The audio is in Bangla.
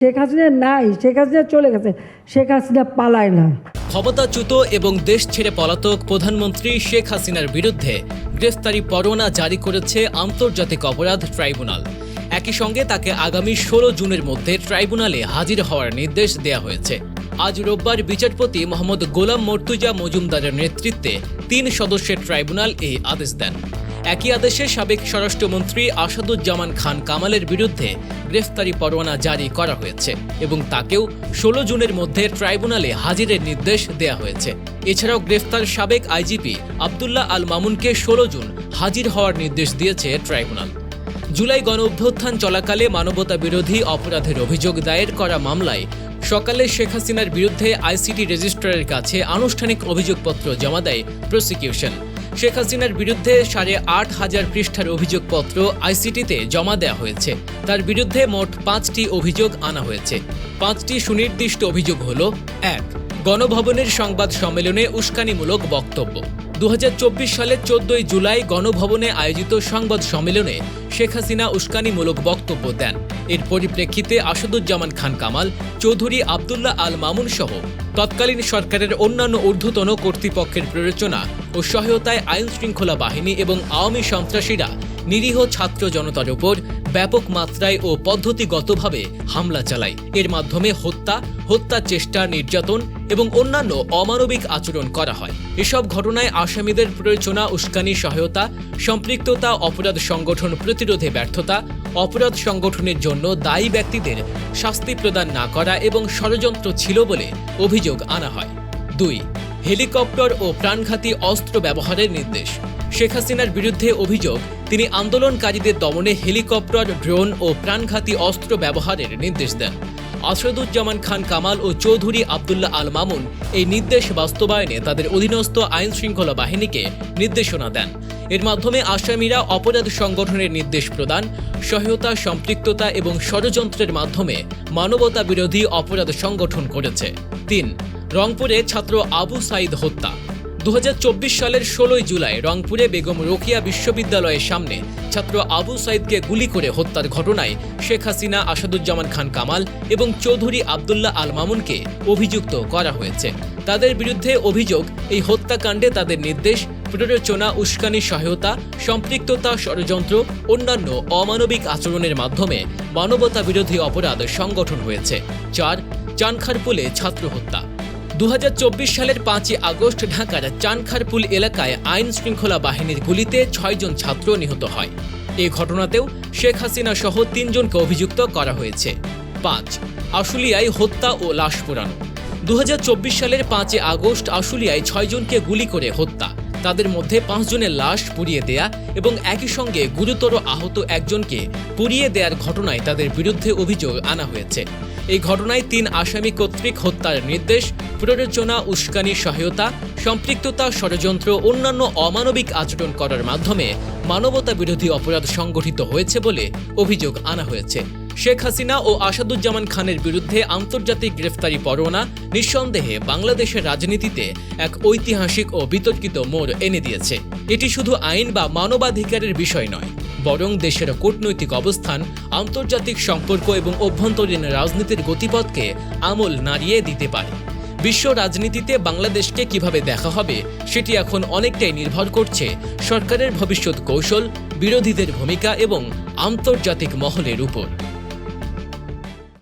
শেখ হাসিনা নাই, শেখ হাসিনা চলে গেছে, শেখ হাসিনা পালায় না। ক্ষমতাচ্যুত এবং দেশ ছেড়ে পলাতক প্রধানমন্ত্রী শেখ হাসিনার বিরুদ্ধে গ্রেফতারি পরোয়ানা জারি করেছে আন্তর্জাতিক অপরাধ ট্রাইব্যুনাল। একই সঙ্গে তাকে আগামী ষোলো জুনের মধ্যে ট্রাইব্যুনালে হাজির হওয়ার নির্দেশ দেওয়া হয়েছে। আজ রোববার বিচারপতি মোহাম্মদ গোলাম মর্তুজা মজুমদারের নেতৃত্বে তিন সদস্যের ট্রাইব্যুনাল এই আদেশ দেন। একই আদেশে সাবেক স্বরাষ্ট্রমন্ত্রী আসাদুজ্জামান খান কামালের বিরুদ্ধে গ্রেফতারি পরোয়ানা জারি করা হয়েছে এবং তাকেও ষোলো জুনের মধ্যে ট্রাইব্যুনালে হাজিরের নির্দেশ দেয়া হয়েছে। এছাড়াও গ্রেফতার সাবেক আইজিপি আবদুল্লাহ আল মামুনকে ষোলো জুন হাজির হওয়ার নির্দেশ দিয়েছে ট্রাইব্যুনাল। জুলাই গণ অভ্যুত্থান চলাকালে মানবতা বিরোধী অপরাধের অভিযোগ দায়ের করা মামলায় সকালে শেখ হাসিনার বিরুদ্ধে আইসিটি রেজিস্ট্রারের কাছে আনুষ্ঠানিক অভিযোগপত্র জমা দেয় প্রসিকিউশন। শেখ হাসিনার বিরুদ্ধে সাড়ে আট হাজার পৃষ্ঠার অভিযোগপত্র আইসিটিতে জমা দেওয়া হয়েছে। তার বিরুদ্ধে মোট পাঁচটি অভিযোগ আনা হয়েছে। পাঁচটি সুনির্দিষ্ট অভিযোগ হল, এক, গণভবনের সংবাদ সম্মেলনে উস্কানিমূলক বক্তব্য। দু সালের চোদ্দই জুলাই গণভবনে আয়োজিত সংবাদ সম্মেলনে শেখ হাসিনা উস্কানিমূলক বক্তব্য দেন। এর পরিপ্রেক্ষিতে আসাদুজ্জামান খান কামাল, চৌধুরী আবদুল্লাহ আল মামুন সহ তৎকালীন সরকারের অন্যান্য ঊর্ধ্বতন কর্তৃপক্ষের প্ররোচনা ও সহায়তায় আইন শৃঙ্খলা বাহিনী এবং আওয়ামী সন্ত্রাসীরা নিরীহ ছাত্র জনতার ওপর ব্যাপক মাত্রায় ও পদ্ধতিগতভাবে হামলা চালায়। এর মাধ্যমে হত্যা হত্যা চেষ্টা, নির্যাতন এবং অন্যান্য অমানবিক আচরণ করা হয়। এসব ঘটনায় আসামিদের প্ররোচনা, উস্কানি, সহায়তা, সম্পৃক্ততা, অপরাধ সংগঠন প্রতিরোধে ব্যর্থতা, অপরাধ সংগঠনের জন্য দায়ী ব্যক্তিদের শাস্তি প্রদান না করা এবং ষড়যন্ত্র ছিল বলে অভিযোগ আনা হয়। দুই হেলিকপ্টার ও প্রাণঘাতী অস্ত্র ব্যবহারের নির্দেশ। শেখ হাসিনার বিরুদ্ধে অভিযোগ, তিনি আন্দোলনকারীদের দমনে হেলিকপ্টার, ড্রোন ও প্রাণঘাতী অস্ত্র ব্যবহারের নির্দেশ দেন। আসাদুজ্জামান খান কামাল ও চৌধুরী আবদুল্লাহ আল মামুন এই নির্দেশ বাস্তবায়নে তাদের অধীনস্থ আইন শৃঙ্খলা বাহিনীকে নির্দেশনা দেন। এর মাধ্যমে আসামিরা অপরাধ সংগঠনের নির্দেশ প্রদান, সহায়তা, সম্পৃক্ততা এবং ষড়যন্ত্রের মাধ্যমে মানবতা বিরোধী অপরাধ সংগঠন করেছে। তিন রংপুরে ছাত্র আবু সাইদ হত্যা। দু হাজার চব্বিশ সালের ষোলোই জুলাই রংপুরে বেগম রোকিয়া বিশ্ববিদ্যালয়ের সামনে ছাত্র আবু সাইদকে গুলি করে হত্যার ঘটনায় শেখ হাসিনা, আসাদুজ্জামান খান কামাল এবং চৌধুরী আবদুল্লাহ আল মামুনকে অভিযুক্ত করা হয়েছে। তাদের বিরুদ্ধে অভিযোগ, এই হত্যাকাণ্ডে তাদের নির্দেশ, প্ররোচনা, উস্কানি, সহায়তা, সম্পৃক্ততা ষড়যন্ত্র, অন্যান্য অমানবিক আচরণের মাধ্যমে মানবতা বিরোধী অপরাধ সংগঠন হয়েছে। চার, চানখারপুলে ছাত্র হত্যা। দু হাজার চব্বিশ সালের পাঁচই আগস্ট ঢাকার চানখারপুল এলাকায় আইন শৃঙ্খলা বাহিনীর গুলিতে ছয়জন ছাত্র নিহত হয়। এ ঘটনাতেও শেখ হাসিনা সহ তিনজনকে অভিযুক্ত করা হয়েছে। পাঁচ, আশুলিয়ায় হত্যা ও লাশ পোড়ানো। দু সালের পাঁচই আগস্ট আশুলিয়ায় ছয়জনকে গুলি করে হত্যা। তাদের মধ্যে পাঁচজনের লাশ পুড়িয়ে দেয়া এবং একই সঙ্গে গুরুতর আহত একজনকে পুড়িয়ে দেওয়ার ঘটনায় তাদের বিরুদ্ধে অভিযোগ আনা হয়েছে। এই ঘটনায় তিন আসামি কর্তৃক হত্যার নির্দেশ, প্ররোচনা, উস্কানি, সহায়তা, সম্পৃক্ততা, ষড়যন্ত্র, অন্যান্য অমানবিক আচরণ করার মাধ্যমে মানবতা বিরোধী অপরাধ সংগঠিত হয়েছে বলে অভিযোগ আনা হয়েছে। শেখ হাসিনা ও আসাদুজ্জামান খানের বিরুদ্ধে আন্তর্জাতিক গ্রেফতারি পরোয়ানা নিঃসন্দেহে বাংলাদেশের রাজনীতিতে এক ঐতিহাসিক ও বিতর্কিত মোড় এনে দিয়েছে। এটি শুধু আইন বা মানবাধিকারের বিষয় নয়, বরং দেশের কূটনৈতিক অবস্থান, আন্তর্জাতিক সম্পর্ক এবং অভ্যন্তরীণ রাজনীতির গতিপথকে আমল নাড়িয়ে দিতে পারে। বিশ্ব রাজনীতিতে বাংলাদেশকে কীভাবে দেখা হবে, সেটি এখন অনেকটাই নির্ভর করছে সরকারের ভবিষ্যৎ কৌশল, বিরোধীদের ভূমিকা এবং আন্তর্জাতিক মহলের উপর।